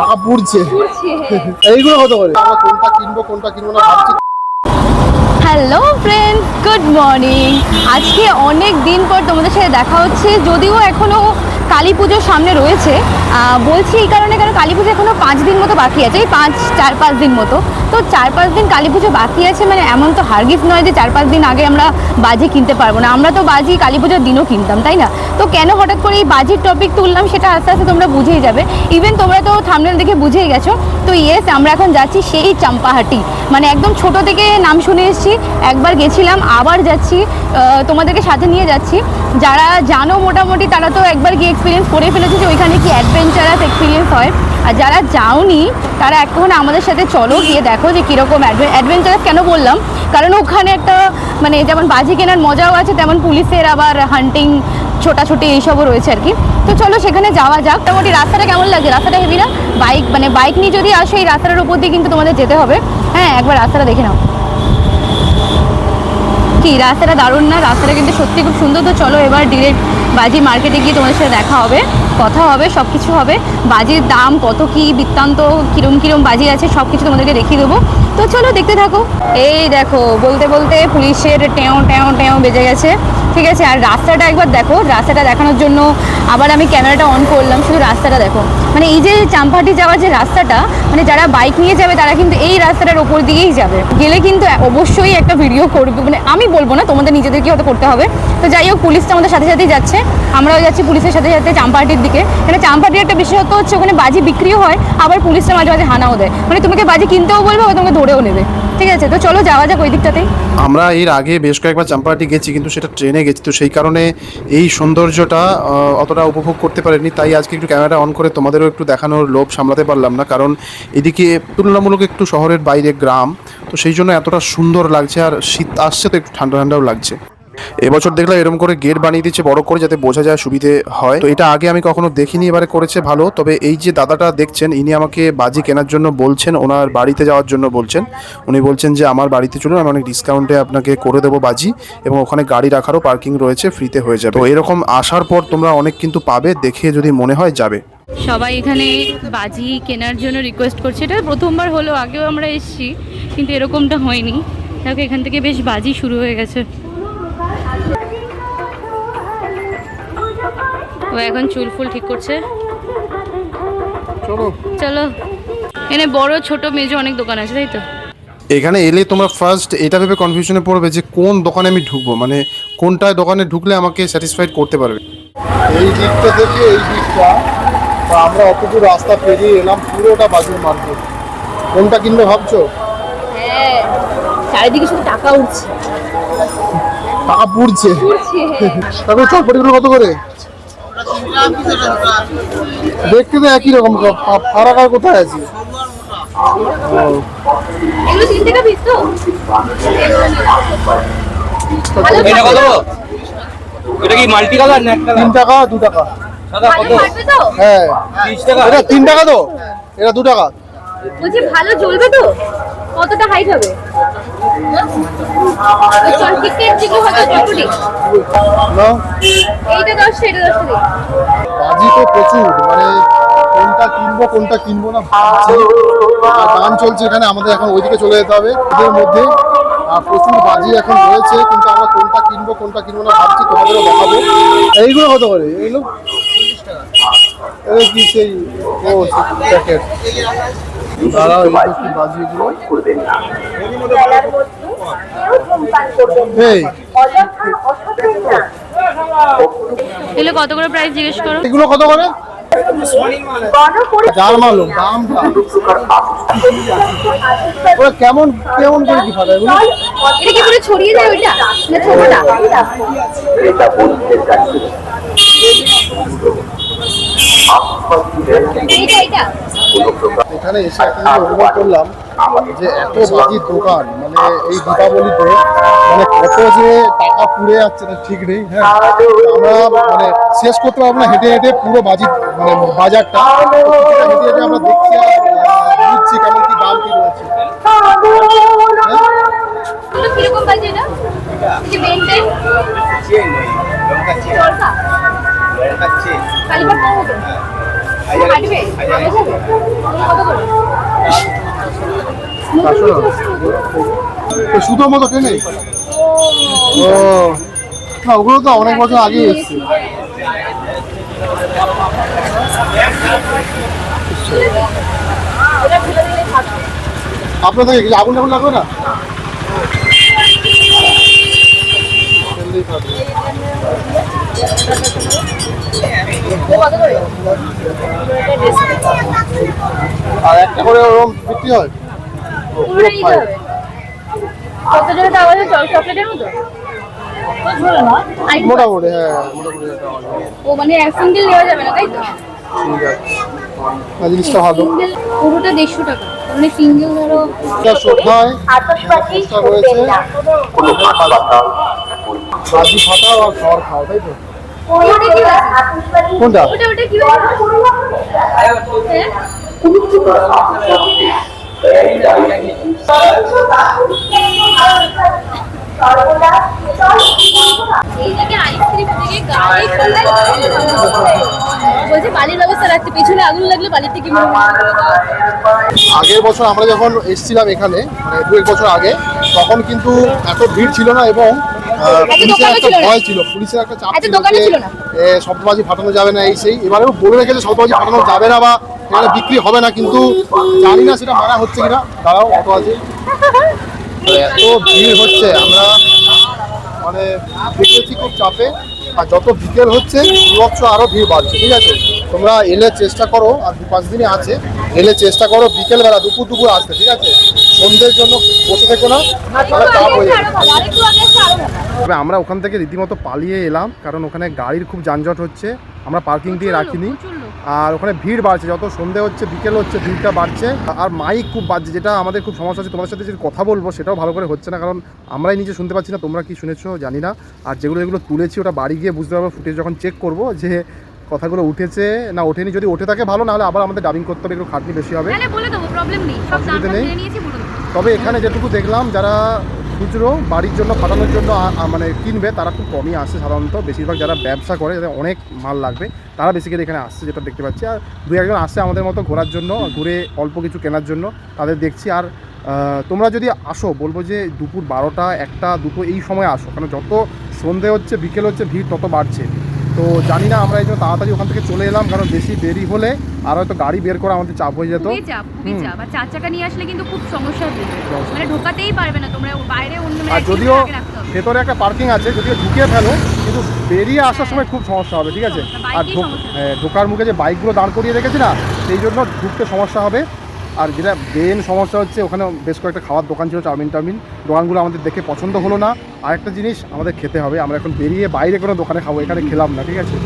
টাকা পুড়ছে। এইগুলো কত করে? আমরা কোনটা কিনবো কোনটা কিনবো না ভাবছি। হ্যালো ফ্রেন্ডস গুড মর্নিং আজকে অনেক দিন পর তোমাদের সাথে দেখা হচ্ছে, যদিও এখনও কালী পুজোর সামনে রয়েছে। বলছি এই কারণে কারণ কালী পুজো এখনও পাঁচ দিন মতো বাকি আছে, এই পাঁচ, চার, পাঁচ দিন মতো। তো চার, পাঁচ দিন কালী পুজো বাকি আছে মানে এমন তো হারগিফট নয় যে চার, পাঁচ দিন আগে আমরা বাজি কিনতে পারব না। আমরা তো বাজি কালী পুজোর দিনও কিনতাম, তাই না? তো কেন হঠাৎ করে এই বাজির টপিক তুললাম সেটা আস্তে আস্তে তোমরা বুঝেই যাবে। ইভেন তোমরা তো থামনেল দেখে বুঝেই গেছো। তো ইয়েস আমরা এখন যাচ্ছি সেই চাম্পাহাটি। মানে একদম ছোট থেকে নাম শুনে এসেছি। একবার গেছিলাম, আবার যাচ্ছি তোমাদেরকে সাথে নিয়ে যাচ্ছি। যারা জানো মোটামুটি তারা তো একবার গিয়ে এক্সপিরিয়েন্স করে ফেলেছে যে ওইখানে কি অ্যাডভেঞ্চারাস এক্সপিরিয়েন্স হয়। আর যারা যাওনি, তারা এখন আমাদের সাথে চলো, গিয়ে দেখো যে কীরকম অ্যাডভেঞ্চারাস কেন বললাম। কারণ ওখানে একটা মানে যেমন বাজি কেনার মজাও আছে, তেমন পুলিশের আবার হান্টিং ছোটাছুটি এইসবও রয়েছে আর কি। তো চলো সেখানে যাওয়া যাক। মোটামুটি রাস্তাটা কেমন লাগছে? রাস্তাটা হেভি না? বাইক মানে বাইক নিয়ে যদি আসো, এই রাস্তাটার উপর দিয়ে কিন্তু তোমাদের যেতে হবে। হ্যাঁ একবার রাস্তাটা দেখে নাও। কি? রাস্তাটা দারুণ না? রাস্তাটা কিন্তু সত্যি খুব সুন্দর। তো চলো এবার ডিরেক্ট বাজি মার্কেটে গিয়ে তোমাদের সাথে দেখা হবে, কথা হবে সব কিছু হবে। বাজির দাম কত, কি বৃত্তান্ত, কিরম কিরম বাজি আছে সব কিছু তোমাদেরকে দেখিয়ে দেবো। তো চলো দেখতে থাকো। এই দেখো, বলতে বলতে পুলিশের টেও টেও টেও বেজে গেছে। ঠিক আছে, আর রাস্তাটা একবার দেখো। রাস্তাটা দেখানোর জন্য আবার আমি ক্যামেরাটা অন করলাম। শুধু রাস্তাটা দেখো। মানে এই যে চাম্পাটি যাওয়ার যে রাস্তাটা মানে যারা বাইক নিয়ে যাবে, তারা কিন্তু এই রাস্তাটার ওপর দিয়েই যাবে। গেলে কিন্তু অবশ্যই একটা ভিডিও করবে। মানে আমি বলব না, তোমাদের নিজেদেরকে হয়তো করতে হবে। তো যাই হোক, পুলিশটা আমাদের সাথে সাথেই যাচ্ছে। আমরাও যাচ্ছি পুলিশের সাথে সাথে চাম্পাহাটির দিকে। মানে চাম্পাহাটির একটা বিশেষত্ব হচ্ছে ওখানে বাজি বিক্রিও হয়, আবার পুলিশটা মাঝে মাঝে হানাও দেয়। মানে তোমাকে বাজি কিনতেও বলবে, আবার তোমাকে ধরেও নেবে। ঠিক আছে? তো চলো, যাওয়া যাক ওই দিকটাতেই। আমরা এর আগে বেশ কয়েকবার চাম্পাহাটি গেছি, কিন্তু সেটা ট্রেনে গেছি। তো সেই কারণে এই সৌন্দর্যটা অতটা উপভোগ করতে পারিনি। তাই আজকে একটু ক্যামেরাটা অন করে তোমাদেরও একটু দেখানোর লোভ সামলাতে পারলাম না, কারণ এদিকে তুলনামূলক একটু শহরের বাইরে গ্রাম, তো সেই জন্য এতটা সুন্দর লাগছে আর শীত আসছে তো একটু ঠান্ডা ঠান্ডাও লাগছে। এবছর দেখলাম এরকম করে গেট বানিয়ে দিচ্ছে, বড় করে যাতে বোঝা যায় সুবিধে হয়। তো এটা আগে আমি কখনো দেখিনি, এবারে করেছে ভালো, তবে এই যে দাদাটা দেখছেন, ইনি আমাকে বাজি কেনার জন্য বলছেন, ওনার বাড়িতে যাওয়ার জন্য বলছেন। উনি বলছেন যে, আমার বাড়িতে চলুন, আমি অনেক ডিসকাউন্টে আপনাকে করে দেবো বাজি এবং ওখানে গাড়ি রাখারও পার্কিং রয়েছে ফ্রিতে হয়ে যাবে। তো এরকম আসার পর তোমরা অনেক কিন্তু পাবে, দেখে যদি মনে হয় যাবে। সবাই এখানে বাজি কেনার জন্য রিকোয়েস্ট করছে। এটা প্রথমবার হলো আগেও আমরা এসেছি কিন্তু এরকমটা হয়নি। দেখো এখান থেকে বেশ বাজি শুরু হয়ে গেছে। ও এখন চুল ফুল ঠিক করছে। চলো। চলো। এখানে বড় ছোট মেজো অনেক দোকান আছে তাই তো? এখানে এলে তোমরা ফার্স্ট এটা ভেবে কনফিউশনে পড়বে যে কোন দোকানে আমি ঢুকবো? মানে কোনটায় দোকানে ঢুকলে আমাকে স্যাটিসফাইড করতে পারবে? এই দিকটা থেকে এই দিকটা তো আমরা অতটুকু রাস্তা পেরিয়ে এলাম পুরোটা বাজির মার্কেট কোনটা কিনবে ভাবছ? হ্যাঁ চারিদিকে শুধু টাকা উঠছে। টাকা পুড়ছে। তারপরে চটপটিগুলো কত করে? দেখতে তো একই রকম ফারাক আর কোথায় আছে? এটা কি মাল্টি কালার না একটা তিন টাকা দু টাকা। হ্যাঁ। এটা তিন টাকা তো? এটা দু টাকা। বলছি ভালো জ্বলবে তো? কতটা হাইট হবে? বাজি তো প্রচুর মানে কোনটা কিনবো কোনটা কিনবো না ভাবছি। আর চলছে এখানে আমাদের এখন ওইদিকে চলে যেতে হবে এদের মধ্যে। আর প্রচুর বাজি এখন রয়েছে কিন্তু আমরা কোনটা কিনবো কোনটা কিনবো না ভাবছি তোমাদেরও দেখাবো। এইগুলো কত করে? এইগুলো? এটা কি সেই ও প্যাকেট। দাঁড়াও এই তো কি এই এগুলো কত করে প্রাইস জিজ্ঞেস করো? এগুলো কত করে? কেমন কেমন করে কি ফাটা এগুলো? এটা কি পুরো ছড়িয়ে যায় ওইটা? না ছোটটা? এখানে এসে একটা অনুভব করলাম যে এত বাজির দোকান মানে এই দীপাবলিতে মানে কত যে টাকা পুড়ে যাচ্ছে না ঠিক নেই হ্যাঁ। আমরা মানে শেষ করতে পারব না হেঁটে হেঁটে পুরো বাজি মানে বাজারটা। হেঁটে হেঁটে আমরা দেখছি বুঝছি কেমন কি দাম কি রয়েছে? কীরকম বাজে এটা? এই সুতোর মতো ট্রেনে ও। না, ওগুলো তো অনেক বছর আগে এসছে। আপনাদের আগুন টাগুন লাগবে না? আর একটা করে ওরকম বিক্রি হয়? ও, পুরো পুরোটাই খায়। দিতে হবে কত জনের দাম আছে চ- চকলেটের মতো? মোটামুটি হ্যাঁ মোটামুটি ও মানে এক সিঙ্গেল নেওয়া যাবে না তাই তো? ঠিক আছে। জিনিসটা ভালো। পুরোটা দেড়শো টাকা। মানে সিঙ্গেল ধরো এটা শোধায় রয়েছে। বাজি ফাটা আর খাওয়া তাই তো? কোনটা? বলছে বালির ব্যবস্থা রাখতে পেছনে আগুন লাগলে বালির থেকে আগের বছর আমরা যখন এসেছিলাম এখানে মানে দু এক বছর আগে তখন কিন্তু এত ভিড় ছিল না এবং পুলিশের একটা ভয় ছিল পুলিশের একটা চাপ ছিল যে শব্দবাজি ফাটানো যাবে না এই সেই। এবারেও বলে রেখেছে শব্দবাজি ফাটানো যাবে না বা এখানে বিক্রি হবে না কিন্তু জানি না সেটা মানা হচ্ছে কিনা। দাঁড়াও অত আছে। এত ভিড় হচ্ছে আমরা মানে দেখেছি খুব চাপে। আর যত বিকেল হচ্ছে বিভৎস আরও ভিড় বাড়ছে ঠিক আছে? তোমরা এলে চেষ্টা করো আর দু পাঁচ দিনে আছে। এলে চেষ্টা করো বিকেলবেলা দুপুর দুপুর আসতে ঠিক আছে? সন্ধ্যের জন্য বসে থেকো না তাহলে চাপ হয়ে যাবে আমরা ওখান থেকে রীতিমতো পালিয়ে এলাম কারণ ওখানে গাড়ির খুব যানজট হচ্ছে আমরা পার্কিং দিয়ে রাখিনি। আর ওখানে ভিড় বাড়ছে যত সন্ধে হচ্ছে বিকেল হচ্ছে ভিড়টা বাড়ছে। আর মাইক খুব বাজছে যেটা আমাদের খুব সমস্যা হচ্ছে তোমাদের সাথে যে কথা বলব সেটাও ভালো করে হচ্ছে না কারণ আমরাই নিজে শুনতে পাচ্ছি না তোমরা কি শুনেছো জানি না। আর যেগুলো যেগুলো তুলেছি ওটা বাড়ি গিয়ে বুঝতে পারব ফুটেজ যখন চেক করব যে কথাগুলো উঠেছে না ওঠেনি যদি ওঠে থাকে ভালো নাহলে আবার আমাদের ডাবিং করতে হবে একটু খাটনি বেশি হবে। নেই তবে এখানে যেটুকু দেখলাম, যারা খুচরো বাড়ির জন্য, ফাটানোর জন্য মানে কিনবে, তারা খুব কমই আসে সাধারণত। বেশিরভাগ যারা ব্যবসা করে যাদের অনেক মাল লাগবে। তারা বেসিক্যালি এখানে আসছে, যেটা দেখতে পাচ্ছি। আর দু একজন আসছে আমাদের মতো ঘোরার জন্য, ঘুরে অল্প কিছু কেনার জন্য, তাদের দেখছি। আর তোমরা যদি আসো, বলব যে দুপুর বারোটা, একটা, দুটো, এই সময় আসো। কারণ যত সন্ধে হচ্ছে, বিকেল হচ্ছে, ভিড় তত বাড়ছে। তো জানি না আমরা এই জন্য তাড়াতাড়ি ওখান থেকে চলে এলাম কারণ বেশি দেরি হলে আর হয়তো গাড়ি বের করা আমাদের চাপ হয়ে যেত। খুবই চাপ খুবই। চাপ। আর চার চাকা নিয়ে আসলে কিন্তু খুব সমস্যা হবে মানে ঢোকাতেই পারবে না তোমরা বাইরে অন্য আর যদিও। ভেতরে একটা পার্কিং আছে যদিও ঢুকিয়ে ফেলো কিন্তু বেরিয়ে আসার সময় খুব সমস্যা হবে ঠিক আছে? আর ঢোক-। হ্যাঁ, ঢোকার মুখে যে বাইকগুলো দাঁড় করিয়ে রেখেছি না সেই জন্য ঢুকতে সমস্যা হবে। আর যেটা মেন সমস্যা হচ্ছে, ওখানে বেশ কয়েকটা খাওয়ার দোকান ছিল, চাউমিন টাউমিন। দোকানগুলো আমাদের দেখে পছন্দ হলো না। আরেকটা জিনিস আমাদের খেতে হবে। আমরা এখন বেরিয়ে বাইরে কোনো দোকানে খাব, এখানে খেলাম না, ঠিক আছে?